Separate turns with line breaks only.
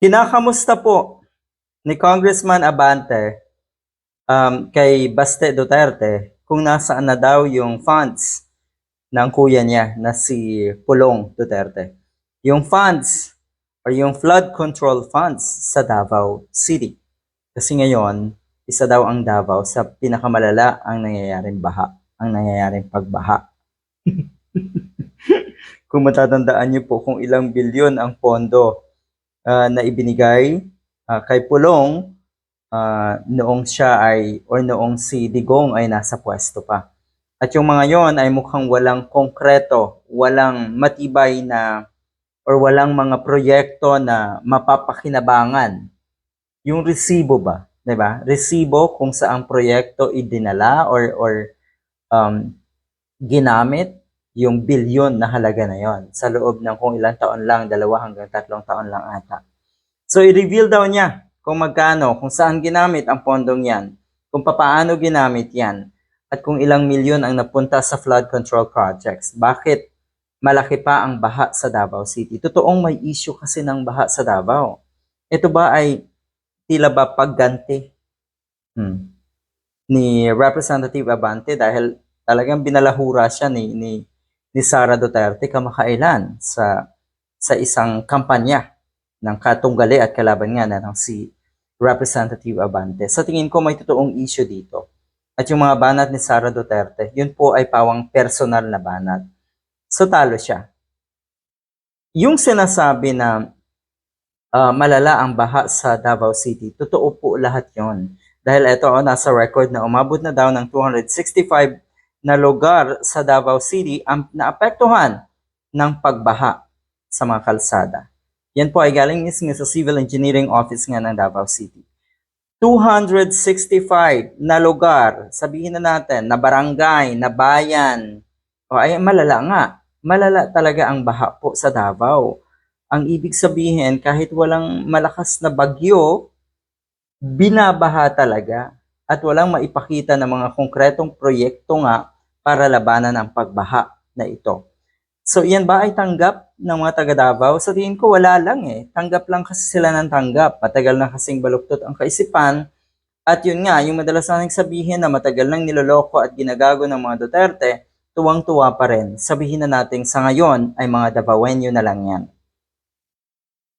Kinakamusta po ni Congressman Abante um, kay Baste Duterte kung nasaan na daw yung funds ng kuya niya na si Pulong Duterte. Yung funds or yung flood control funds sa Davao City. Kasi ngayon, isa daw ang Davao sa pinakamalala ang nangyayaring baha, ang nangyayaring pagbaha. kung matatandaan niyo po kung ilang bilyon ang pondo ah, na ibinigay ah, kay Pulong ah, noong siya ay or noong si Digong ay nasa pwesto pa. At yung mga yon ay mukhang walang konkreto, walang matibay na or walang mga proyekto na mapapakinabangan. Yung resibo ba, 'di ba? Resibo kung saang proyekto idinala or or um, ginamit yung bilyon na halaga na yon sa loob ng kung ilang taon lang, dalawa hanggang tatlong taon lang ata. So, i-reveal daw niya kung magkano, kung saan ginamit ang pondong yan, kung papaano ginamit yan, at kung ilang milyon ang napunta sa flood control projects. Bakit malaki pa ang baha sa Davao City? Totoong may issue kasi ng baha sa Davao. Ito ba ay tila ba pagganti hmm, ni Representative Abante dahil talagang binalahura siya ni, ni, ni Sara Duterte kamakailan sa sa isang kampanya ng katunggali at kalaban nga na ng si Representative Abante. Sa tingin ko may totoong issue dito. At yung mga banat ni Sara Duterte, yun po ay pawang personal na banat. So talo siya. Yung sinasabi na ah, malala ang baha sa Davao City, totoo po lahat yon. Dahil ito, oh, nasa record na umabot na daw ng 265 na lugar sa Davao City ang naapektuhan ng pagbaha sa mga kalsada. Yan po ay galing mismo sa Civil Engineering Office nga ng Davao City. 265 na lugar, sabihin na natin, na barangay, na bayan, o ay malala nga. Malala talaga ang baha po sa Davao. Ang ibig sabihin, kahit walang malakas na bagyo, binabaha talaga at walang maipakita ng mga konkretong proyekto nga para labanan ang pagbaha na ito. So, yan ba ay tanggap ng mga taga Davao? Sa tingin ko, wala lang eh. Tanggap lang kasi sila ng tanggap. Matagal na kasing baluktot ang kaisipan. At yun nga, yung madalas nating sabihin na matagal nang niloloko at ginagago ng mga Duterte, tuwang-tuwa pa rin. Sabihin na natin sa ngayon ay mga Davaoenyo na lang yan.